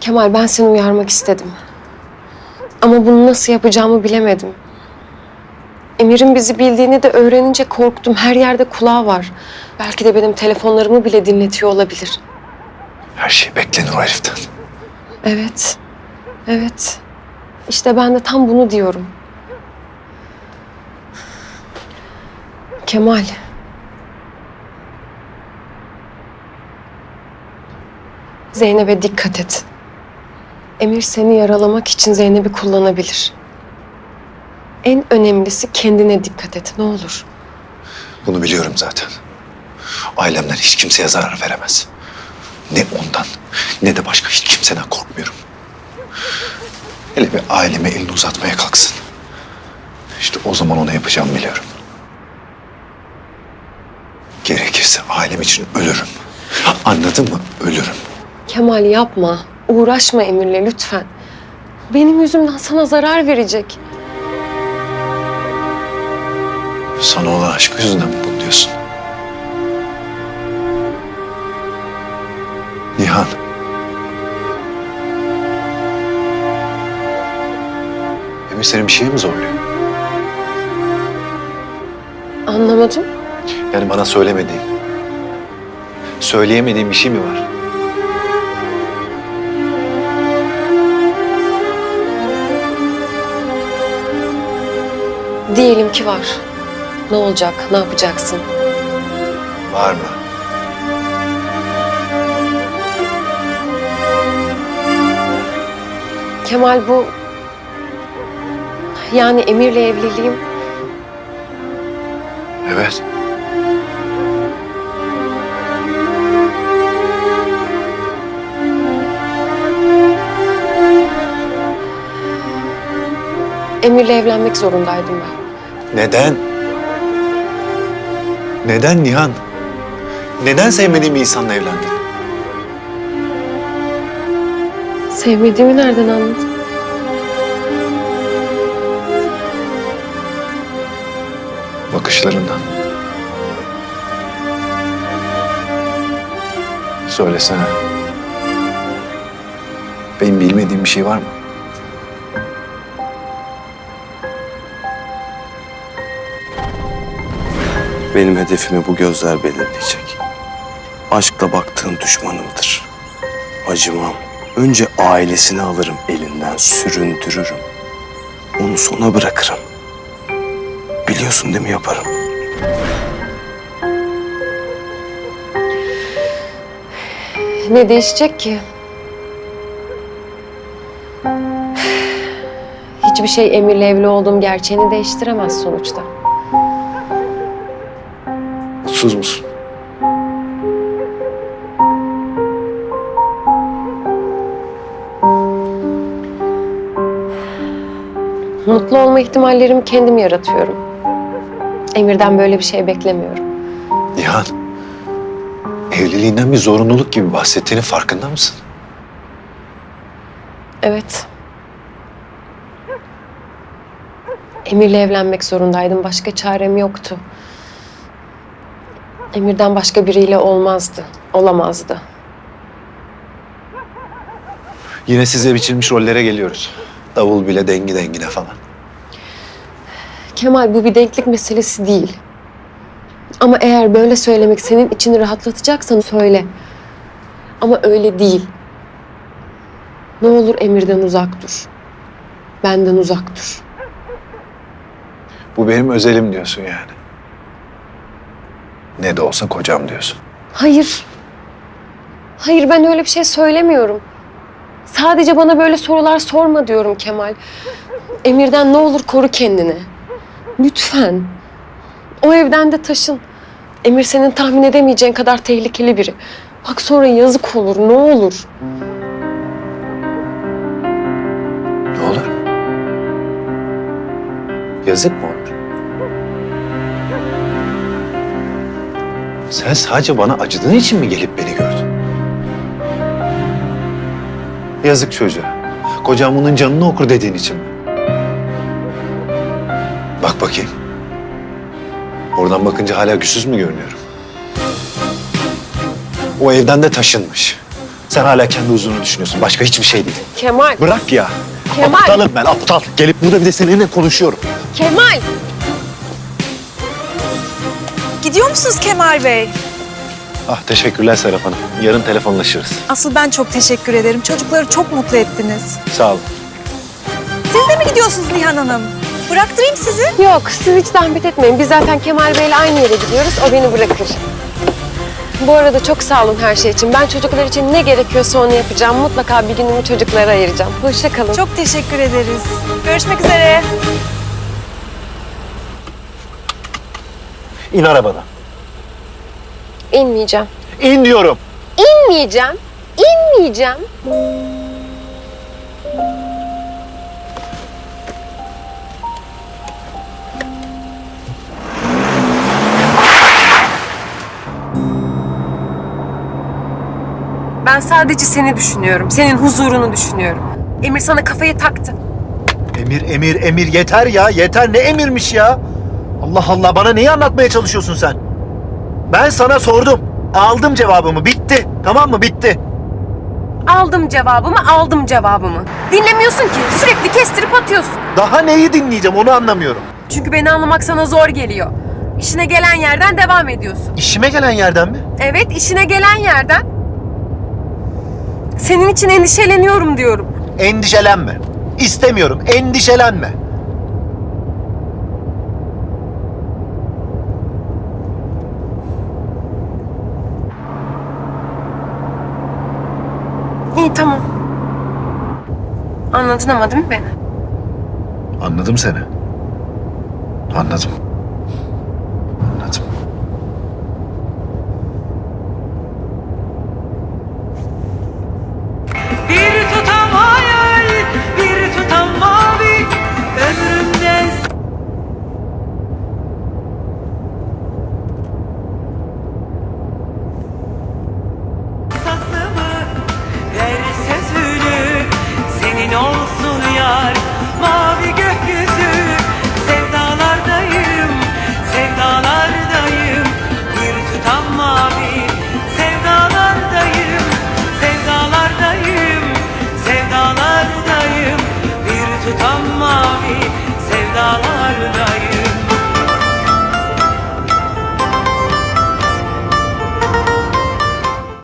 Kemal ben seni uyarmak istedim. Ama bunu nasıl yapacağımı bilemedim. Emir'in bizi bildiğini de öğrenince korktum. Her yerde kulağı var. Belki de benim telefonlarımı bile dinletiyor olabilir. Her şey beklenir o heriften. Evet. Evet. İşte ben de tam bunu diyorum. Kemal. Zeynep'e dikkat et. Emir seni yaralamak için Zeynep'i kullanabilir. En önemlisi kendine dikkat et ne olur. Bunu biliyorum zaten. Ailemden hiç kimseye zarar veremez. Ne ondan ne de başka hiç kimseden korkmuyorum. Hele bir aileme elini uzatmaya kalksın. İşte o zaman ona yapacağımı biliyorum. Gerekirse ailem için ölürüm. Anladın mı? Ölürüm. Kemal yapma. Uğraşma Emir'le lütfen. Benim yüzümden sana zarar verecek. Sana olan aşk yüzünden mi bunu diyorsun? Nihan. Emir senin bir şeye mi zorluyor? Anlamadım. Yani bana söylemediğin, söyleyemediğin bir şey mi var? Diyelim ki var. Ne olacak? Ne yapacaksın? Var mı? Kemal bu... Yani Emir'le evliliğim Evet. Emir'le evlenmek zorundaydım ben. Neden? Neden Nihan? Neden sevmediğin bir insanla evlendin? Sevmediğimi nereden anladın? Bakışlarından. Söylesene. Benim bilmediğim bir şey var mı? Benim hedefimi bu gözler belirleyecek. Aşkla baktığın düşmanımdır. Acımam. Önce ailesini alırım elinden, süründürürüm. Onu sona bırakırım. Biliyorsun değil mi yaparım? Ne değişecek ki? Hiçbir şey Emir'le evli olduğum gerçeğini değiştiremez sonuçta. Mutsuz musun? Mutlu olma ihtimallerimi kendim yaratıyorum. Emir'den böyle bir şey beklemiyorum. Nihan, evliliğinden bir zorunluluk gibi bahsettiğinin farkında mısın? Evet. Emir'le evlenmek zorundaydım. Başka çarem yoktu. Emir'den başka biriyle olmazdı. Olamazdı. Yine size biçilmiş rollere geliyoruz. Davul bile dengi dengine falan. Kemal bu bir denklik meselesi değil. Ama eğer böyle söylemek senin içini rahatlatacaksan söyle. Ama öyle değil. Ne olur Emir'den uzak dur. Benden uzak dur. Bu benim özelim diyorsun yani. Ne de olsa kocam diyorsun. Hayır. Hayır ben öyle bir şey söylemiyorum. Sadece bana böyle sorular sorma diyorum Kemal. Emir'den ne olur koru kendini. Lütfen. O evden de taşın. Emir senin tahmin edemeyeceğin kadar tehlikeli biri. Bak sonra yazık olur ne olur. Ne olur? Yazık mı olur? Sen sadece bana acıdığın için mi gelip beni gördün? Yazık çocuğa. Kocam bunun canını okur dediğin için mi? Bak bakayım. Oradan bakınca hala güçsüz mü görünüyorum? O evden de taşınmış. Sen hala kendi huzurunu düşünüyorsun. Başka hiçbir şey değil. Kemal, Bırak ya. Kemal. Aptalım ben aptal. Gelip burada bir de seninle konuşuyorum. Kemal. Gidiyor musunuz Kemal Bey? Ah teşekkürler Serap Hanım. Yarın telefonlaşırız. Asıl ben çok teşekkür ederim. Çocukları çok mutlu ettiniz. Sağ olun. Siz de mi gidiyorsunuz Nihan Hanım? Bıraktırayım sizi. Yok, siz hiç zahmet etmeyin. Biz zaten Kemal Bey'le aynı yere gidiyoruz. O beni bırakır. Bu arada çok sağ olun her şey için. Ben çocuklar için ne gerekiyorsa onu yapacağım. Mutlaka bir günümü çocuklara ayıracağım. Hoşça kalın. Çok teşekkür ederiz. Görüşmek üzere. İn arabadan. İnmeyeceğim. İn diyorum. İnmeyeceğim. İnmeyeceğim. Ben sadece seni düşünüyorum. Senin huzurunu düşünüyorum. Emir sana kafayı taktı. Emir, emir, emir. Yeter ya. Yeter. Ne emirmiş ya? Allah Allah. Bana neyi anlatmaya çalışıyorsun sen? Ben sana sordum. Aldım cevabımı. Bitti. Tamam mı? Bitti. Aldım cevabımı, aldım cevabımı. Dinlemiyorsun ki. Sürekli kestirip atıyorsun. Daha neyi dinleyeceğim onu anlamıyorum. Çünkü beni anlamak sana zor geliyor. İşine gelen yerden devam ediyorsun. İşime gelen yerden mi? Evet, işine gelen yerden. Senin için endişeleniyorum diyorum. Endişelenme. İstemiyorum. Endişelenme. İyi tamam. Anladın ama değil mi beni? Anladım seni. Anladım.